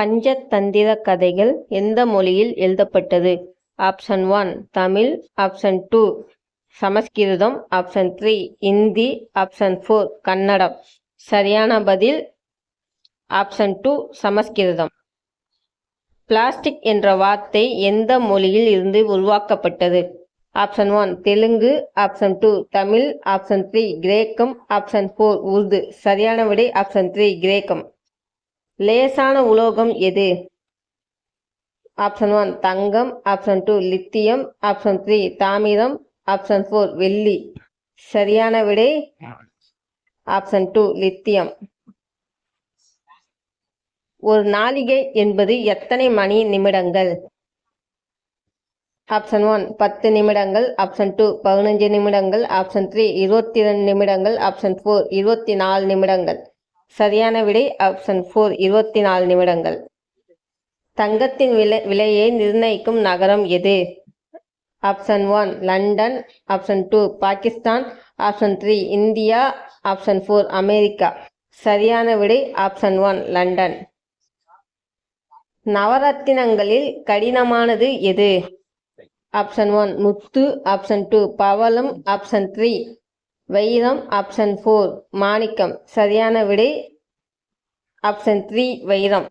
பஞ்சதந்திர கதைகள் எந்த மொழியில் எழுதப்பட்டது? Option one Tamil. Option two Sanskrit. Option three Hindi. Option four Kannada. சரியான பதில்? ஆப்ஷன் டூ சமஸ்கிருதம். பிளாஸ்டிக் என்ற வார்த்தை எந்த மொழியில் இருந்து உருவாக்கப்பட்டது? Option one Telugu. Option two Tamil. Option three கிரேக்கம். Option four Urdu. சரியான விடை ஆப்ஷன் த்ரீ கிரேக்கம். லேசான உலோகம் எது? ஆப்ஷன் ஒன் தங்கம். Option two lithium. Option three தாமிரம். ஆப்ஷன் ஃபோர் வெள்ளி. சரியான விடை? Option two lithium. ஒரு நாளிகை என்பது எத்தனை மணி நிமிடங்கள்? ஆப்ஷன் ஒன் பத்து நிமிடங்கள். ஆப்ஷன் டூ பதினஞ்சு நிமிடங்கள். ஆப்ஷன் த்ரீ இருபத்தி ரெண்டு நிமிடங்கள். ஆப்ஷன் ஃபோர் இருபத்தி நாலு நிமிடங்கள். சரியான விடை ஆப்ஷன் ஃபோர் இருபத்தி நாலு நிமிடங்கள். தங்கத்தின் விலை விலையை நிர்ணயிக்கும் நகரம் எது? Option one London option two Pakistan option three India option four America சரியான விடை ஆப்ஷன் ஒன் லண்டன் நவரத்தினங்களில் கடினமானது எது? ஆப்ஷன் ஒன் முத்து. ஆப்ஷன் டூ பவளம். ஆப்ஷன் த்ரீ வைரம் ஆப்ஷன் ஃபோர் மாணிக்கம். சரியான விடை ஆப்ஷன் த்ரீ வைரம்